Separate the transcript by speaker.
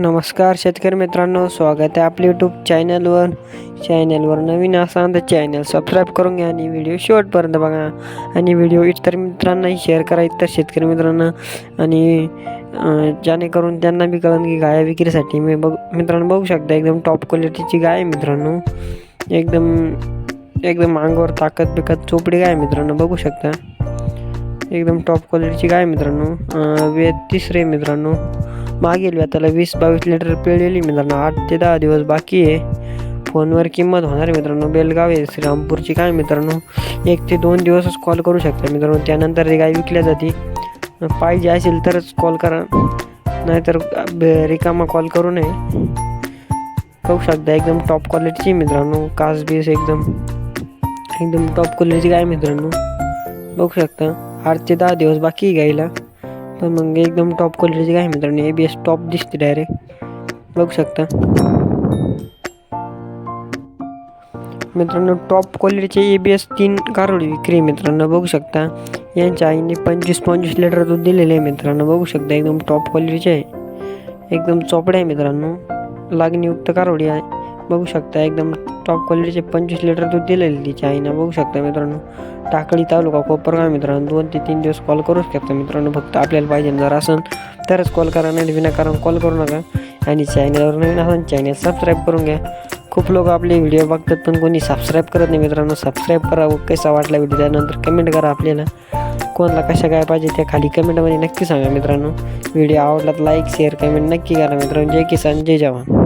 Speaker 1: नमस्कार शेतकरी मित्रांनो स्वागत आहे आपल्या यूट्यूब चॅनलवर चॅनलवर नवीन असाल तर चॅनल सबस्क्राईब करून घ्या आणि व्हिडिओ शेवटपर्यंत बघा. आणि व्हिडिओ इतर मित्रांनाही शेअर करा इतर शेतकरी मित्रांना. आणि जेणेकरून त्यांना बी कळन की गाय विक्रीसाठी मी बघ मित्रांनो बघू शकता एकदम टॉप क्वालिटीची गाय आहे मित्रांनो. एकदम एकदम अंगावर ताकद बिकत चोपडी गाय मित्रांनो बघू शकता. एकदम टॉप क्वालिटीची गाय मित्रांनो. वे तिसरे आहे मित्रांनो. मागील व्याताला वीस बावीस लिटर पिळलेली मित्रांनो आठ ते दहा दिवस बाकी आहे. फोनवर किंमत होणार आहे मित्रांनो बेलगाव आहे श्रीरामपूरची काय मित्रांनो एक ते दोन दिवसच कॉल करू शकता मित्रांनो त्यानंतर ती गाय विकल्या जाते. पाहिजे असेल तरच कॉल करा नाहीतर रिकामा कॉल करू नये. बघू शकता एकदम टॉप क्वालिटीची मित्रांनो कास बीस एकदम एकदम टॉप क्वालिटीची गाय मित्रांनो. बघू शकता आठ ते दहा दिवस बाकी आहे गायला पण मग एकदम टॉप क्वालिटीचे गाय आहे मित्रांनो. ए बी एस टॉप दिसते डायरेक्ट बघू शकता. मित्रांनो टॉप क्वालिटीचे ए बी एस तीन कारोडी विक्री मित्रांनो. बघू शकता. यांच्या आईने पंचवीस पंचवीस लिटर दूध दिलेले आहे मित्रांनो. बघू शकता एकदम टॉप क्वालिटीचे आहे. एकदम चोपडे आहे मित्रांनो. लागणीयुक्त कारोडी आहे. बघू शकता एकदम टॉप क्वालिटीचे पंचवीस लिटर दूध दिलेले तिच्या आईनं. बघू शकता मित्रांनो टाकळी तालुका कोपरगाव मित्रांनो. दोन ते तीन दिवस कॉल करू शकता मित्रांनो. फक्त आपल्याला पाहिजे जर असेल तरच कॉल करा नाही विनाकारण कॉल करू नका. आणि चॅनलवर नवीन असेल चॅनल सबस्क्राईब करून घ्या. खूप लोक आपले व्हिडिओ बघतात पण कोणी सबस्क्राईब करत नाही मित्रांनो. सबस्क्राईब करा व कसा वाटला व्हिडिओ त्यानंतर कमेंट करा आपल्याला. कोणाला कशा काय पाहिजे त्या खाली कमेंटमध्ये नक्की सांगा मित्रांनो. व्हिडिओ आवडला तर लाईक शेअर कमेंट नक्की करा मित्रांनो. जय किसान जय जवान.